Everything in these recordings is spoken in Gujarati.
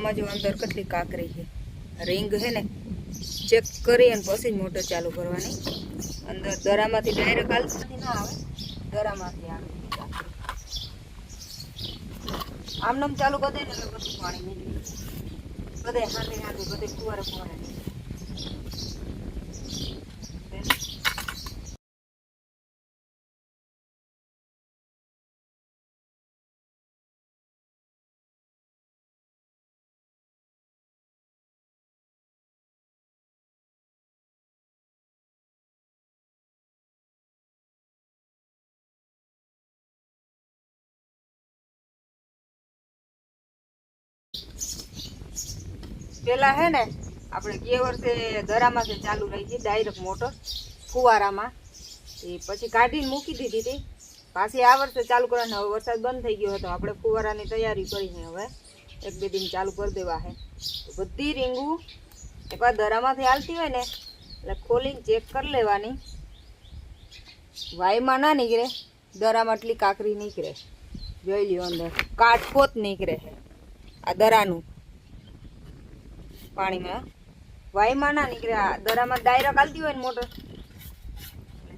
આમાં જો અંદર કેટલી કાકરી છે? રિંગ છે ને ચેક કરી અને પછી મોટર ચાલુ કરવાની. અંદર દરામાંથી ડાયરેક્ટ હાલતી ના આવે, દરામાંથી આવે. આમનામ ચાલુ કરી દે ને એટલે બધું પાણી નીકળી. બધે હાથે હાથે બધે કુવારે ફુવારે પેલા હે ને, આપણે ગયા વર્ષે દરામાંથી ચાલુ રહી હતી ડાયરેક્ટ મોટર ફુવારામાં. એ પછી કાઢીને મૂકી દીધી હતી. પાછી આ વર્ષે ચાલુ કરવાની, હવે વરસાદ બંધ થઈ ગયો હતો આપણે ફુવારાની તૈયારી કરી છે હવે. એક બે દિન ચાલુ કરી દેવા હે બધી રીંગું એકવાર દરામાંથી હાલતી હોય ને, એટલે ખોલીને ચેક કરી લેવાની. વાયમાં ના નીકળે, દરામાં એટલી કાકરી નીકળે. જોઈ લ્યો અંદર કાટકોત નીકળે. આ દરાનું. પાણીમાં. વાયમાં ના નીકળે દરામાં ડાયરેક્ટ હાલતી હોય ને મોટર.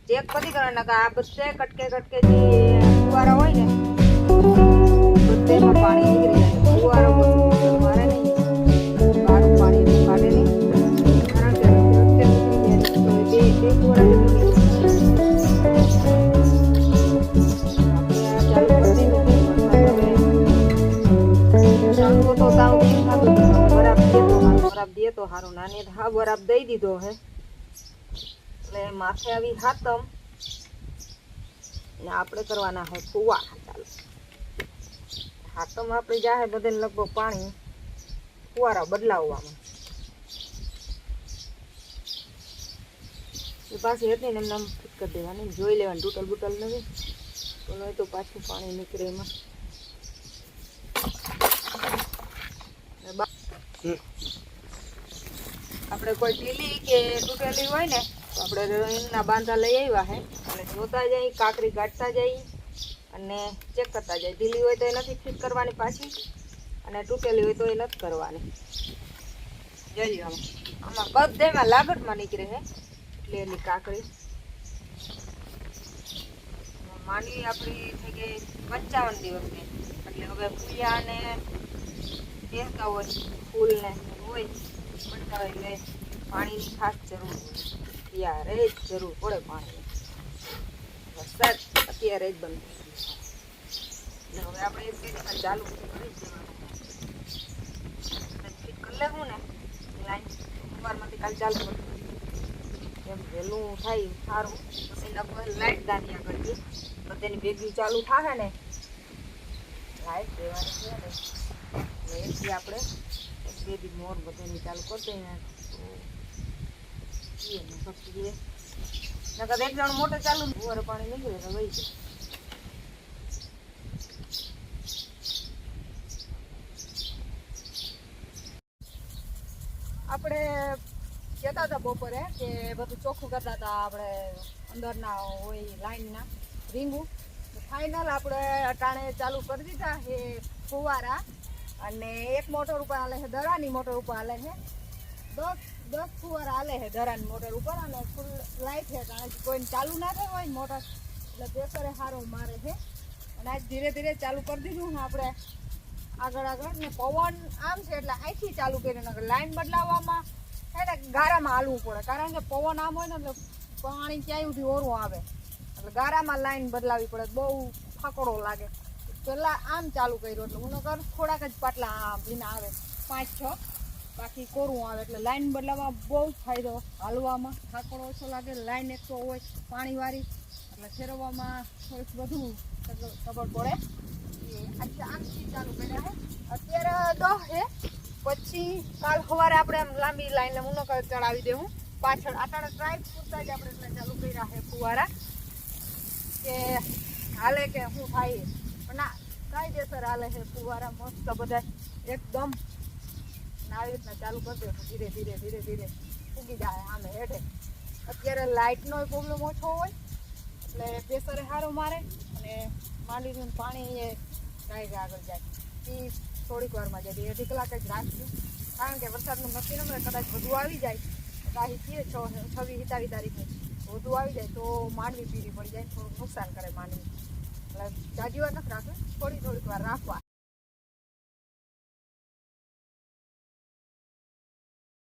ચેક કરી કરવાના કે આ બધે કટકે કટકે જે ફુવારા હોય ને બધેમાં પાણી નીકળી ફુવારો પાણી કાઢે નહીં. કારણ કે દે તો હારું. નાની હા બરાબ દઈ દીધો હે. એટલે માથે આવી હાતમ ને આપણે કરવાના હે ફુવા. ચાલો. હાતમ આપણે જાહે બધે લગભગ પાણી. ફુવારા બદલાવવામાં. એ પાછી હતી ને એમને આમ ફિટ કરી દેવાની. જોઈ લેવાની તૂટલ બૂટલ નથી. તો નહીં તો પાછું પાણી નીકળે એમાં. ને બા- આપણે કોઈ ઢીલી કે તૂટેલી હોય ને, તો આપણે રીંગના બાંધા લઈ આવ્યા હે. અને જોતા જઈ કાકરી ગાંઠતા જઈ અને ચેક કરતા જઈએ ઢીલી હોય તો એ નથી ફિટ કરવાની પાછી, અને તૂટેલી હોય તો એ નથી કરવાની. જોઈ આમાં આમાં બધેમાં લાગટમાં નીકળે છે એટલે એની કાકરી માંડવી આપણી થઈ ગઈ પંચાવન દિવસની. એટલે હવે ફૂલિયા અને બેસતા હોય, ફૂલને હોય. એટલે પાણીની ખાસ જરૂર ત્યારે જ જરૂર પડે પાણી વરસાદ અત્યારે જ બંધ થઈ ગયો હવે આપણે એક બે ચાલુ કરી કરી લેવું ને લાઈન સવારમાંથી કાલ ચાલુ કરી એમ વહેલું થાય સારું. પછી લગભગ લાઈટ દાનિયા કરીએ તેની ભેગી ચાલુ થાય ને. લાઈટ દેવાની છે ને. એથી આપણે મોર બધાની ચાલુ કરી દઈએ ને તો ઈએ ને પછી એ નકર એક જણ મોટર ચાલુ ફુવારે પાણી નીકળે તો વહી જાય આપણે કહેતા હતા બપોરે કે બધું ચોખ્ખું કરતા હતા આપણે અંદરના હોય લાઈનના રીંગું. ફાઇનલ આપણે અટાણે ચાલુ કરી દીધા એ ફુવારા. અને એક મોટર ઉપર હાલે છે, દરાની મોટર ઉપર હાલે છે. દસ દસ ફુવારા હાલે છે દરાની મોટર ઉપર અને ફૂલ લાઈટ છે, કારણ કે કોઈને ચાલુ ના થયું હોય ને મોટર, એટલે પ્રેશરે સારો મારે છે. અને આજ ધીરે ધીરે ચાલુ કરી દીધું ને આપણે આગળ આગળ. ને પવન આમ છે એટલે અહીંથી ચાલુ કરીને નકર લાઈન બદલાવવામાં એટલે ગારામાં હાલવું પડે, કારણ કે પવન આમ હોય ને એટલે પાણી ક્યાંય સુધી ઓરું આવે. એટલે ગારામાં લાઈન બદલાવી પડે, બહુ ફાકડો લાગે. પેલા આમ ચાલુ કર્યું એટલે હું કર થોડાક જ પાટલા ભીના આવે. પાંચ, છ. બાકી કોરું આવે એટલે લાઈન બદલાવવા બહુ ફાયદો હાલવામાં. થાકડો ઓછો લાગે, લાઈન એક તો હોય પાણીવાળી એટલે ફેરવવામાં થોડીક વધુ ખબર પડે. આજે આમથી ચાલુ કર્યા છે અત્યારે દહ છે પછી કાલ સવારે આપણે લાંબી લાઈન હું ચડાવી દેવું. પાછળ આટાણે ટ્રાય પૂરતા જ આપણે ચાલુ કર્યા છે ફુવારા. કે હાલે કે શું થાય ના કાયદેસર હાલે છે, ફુવારા મસ્ત બધા એકદમ આવી રીતના ચાલુ કરી દે ધીરે ધીરે ધીરે ધીરે ઉગી જાય આમે હેઠે. અત્યારે લાઇટનો પ્રોબ્લેમ ઓછો હોય, એટલે પ્રેશરે સારું મારે, અને માંડીનું પાણી એ કાંઈ આગળ જાય. એ થોડીક વારમાં જાય અઢી કલાક જ રાખજો કારણ કે વરસાદનું નક્કી ન કદાચ વધુ આવી જાય. થઈએ છ, છવ્વીસ, સત્તાવીસ તારીખે વધુ આવી જાય, તો માંડવી પીરી પડી જાય, થોડુંક નુકસાન કરે માંડવી. એટલે વાર નથી રાખવી. થોડી થોડીક વાર રાખવા.